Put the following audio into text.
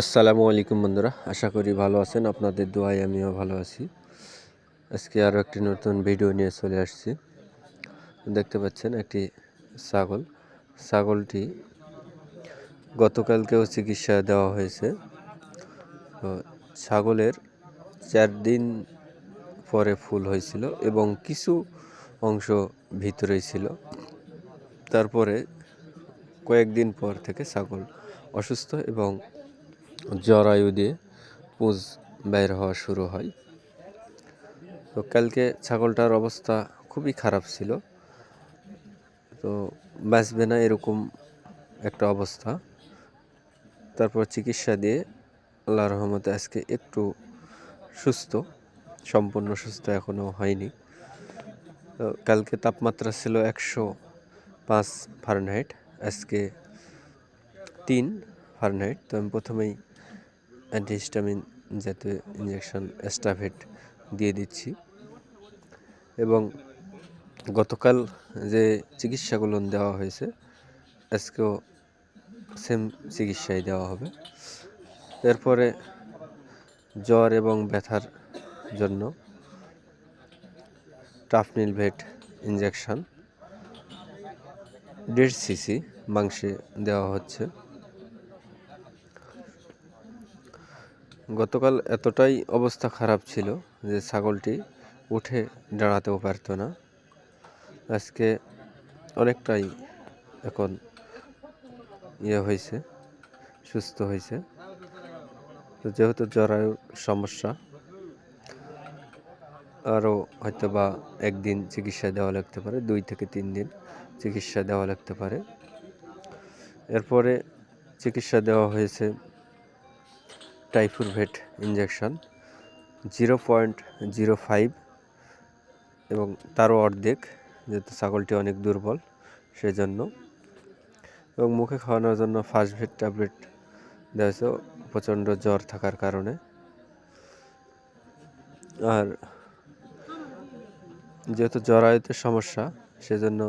আসসালামু আলাইকুম বন্ধুরা, আশা করি ভালো আছেন। আপনাদের দোয়ায় আমিও ভালো আছি। আজকে আরও একটি নতুন ভিডিও নিয়ে চলে আসছি। দেখতে পাচ্ছেন একটি ছাগল। ছাগলটি গতকালকেও চিকিৎসা দেওয়া হয়েছে। তো ছাগলের চার দিন পরে ফুল হয়েছিল এবং কিছু অংশ ভিতরেই ছিল। তারপরে কয়েকদিন পর থেকে ছাগল অসুস্থ এবং জরায়ু দিয়ে পুঁজ বের হওয়া শুরু হয়। তো কালকে ছাগলটার অবস্থা খুবই খারাপ ছিল। তো বাঁচবে না এরকম একটা অবস্থা। তারপর চিকিৎসা দিয়ে আল্লাহ রহমতে আজকে একটু সুস্থ, সম্পূর্ণ সুস্থ এখনও হয়নি। তো কালকে তাপমাত্রা ছিল একশো পাঁচ ফারেনহাইট, আজকে তিন ফারেনহাইট। তো আমি প্রথমেই অ্যান্টিহিস্টামিন জাতীয় ইঞ্জেকশন এস্টাভেট দিয়ে দিচ্ছি। এবং গতকাল যে চিকিৎসাগুলো দেওয়া হয়েছে, আজকেও সেম চিকিৎসাই দেওয়া হবে। এরপরে জ্বর এবং ব্যথার জন্য টাফনিল ভেট ইঞ্জেকশন দেড় সিসি মাংসে দেওয়া হচ্ছে। গতকাল এতটাই অবস্থা খারাপ ছিল যে ছাগলটি উঠে দাঁড়াতেও পারতো না। আজকে অনেকটাই এখন ইয়ে হয়েছে, সুস্থ হয়েছে। তো যেহেতু জরায়ুর সমস্যা, আরও হয়তো বা একদিন চিকিৎসা দেওয়া লাগতে পারে, দুই থেকে তিন দিন চিকিৎসা দেওয়া লাগতে পারে। এরপরে চিকিৎসা দেওয়া হয়েছে টাইফুরভেট injection zero point zero five এবং তারও অর্ধেক, যেহেতু ছাগলটি অনেক দুর্বল সেজন্য। এবং মুখে খাওয়ানোর জন্য ফাস্টভেট ট্যাবলেট দেওয়া হয়েছে, প্রচণ্ড জ্বর থাকার কারণে। আর যেহেতু জরায়ুতে সমস্যা, সেজন্য